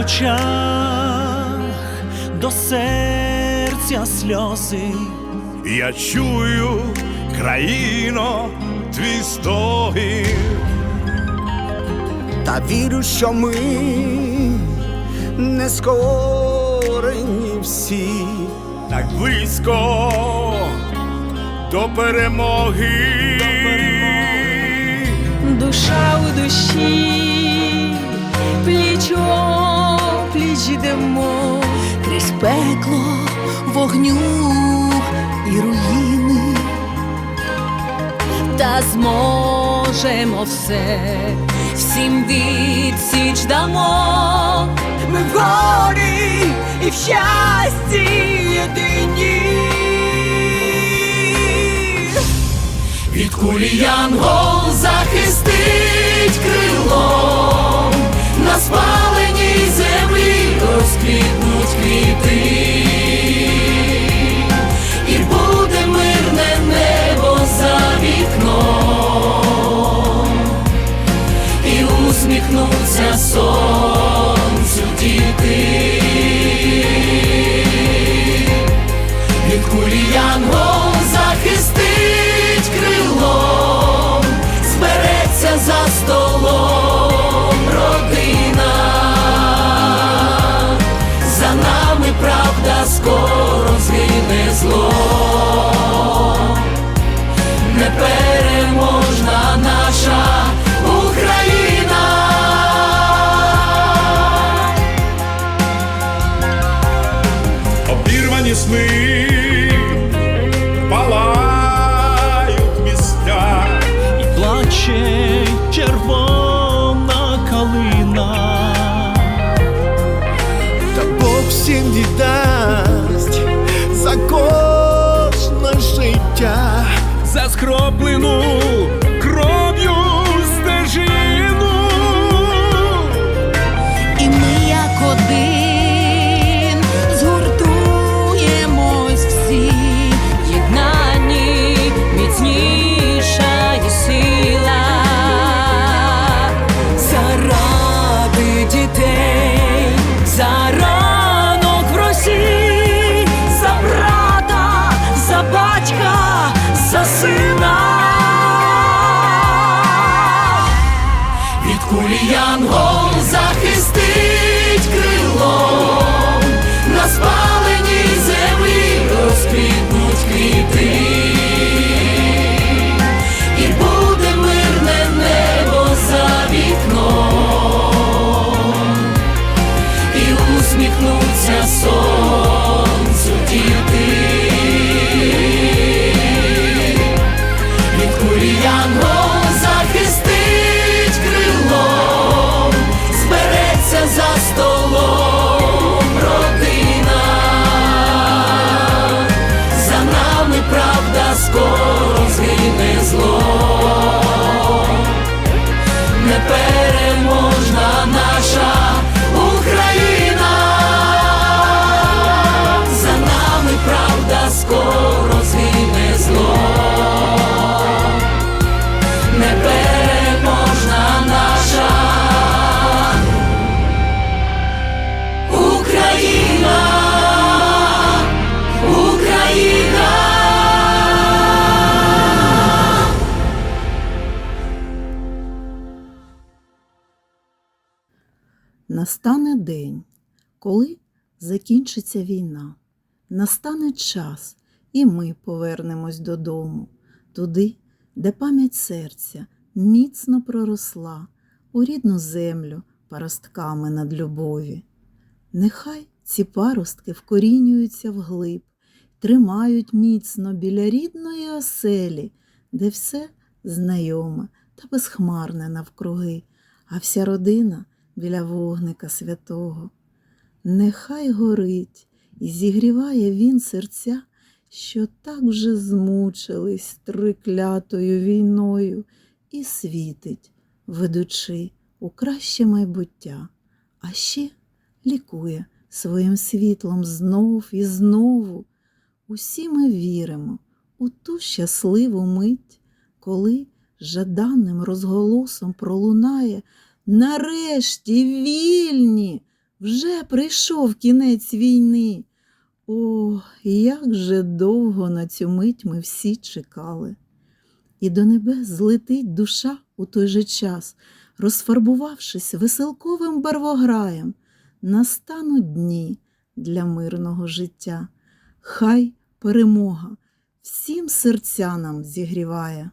очах до серця сльози. Я чую, країно, твій стогін. Та вірю, що ми не скорені всі. так близько до перемоги. душа у душі, пліч крізь пекло, вогню і руїни, та зможемо все, всім відсіч дамо. Ми в горі і в щасті єдині. Від кулі янгол захистить крилом, на спаленій землі розквітнуть квіти, зло, за Настане день, коли закінчиться війна. Настане час, і ми повернемось додому, туди, де пам'ять серця міцно проросла у рідну землю паростками над любові. Нехай ці паростки вкорінюються вглиб, тримають міцно біля рідної оселі, де все знайоме та безхмарне навкруги, а вся родина біля вогника святого. Нехай горить і зігріває він серця, що так вже змучились триклятою війною, і світить, ведучи у краще майбуття, а ще лікує своїм світлом знов і знову. Усі ми віримо у ту щасливу мить, коли жаданим розголосом пролунає нарешті вільні вже прийшов кінець війни. О, як же довго на цю мить ми всі чекали. І до небес злетить душа у той же час, розфарбувавшись веселковим барвограєм, настануть дні для мирного життя. Хай перемога всім серця нам зігріває.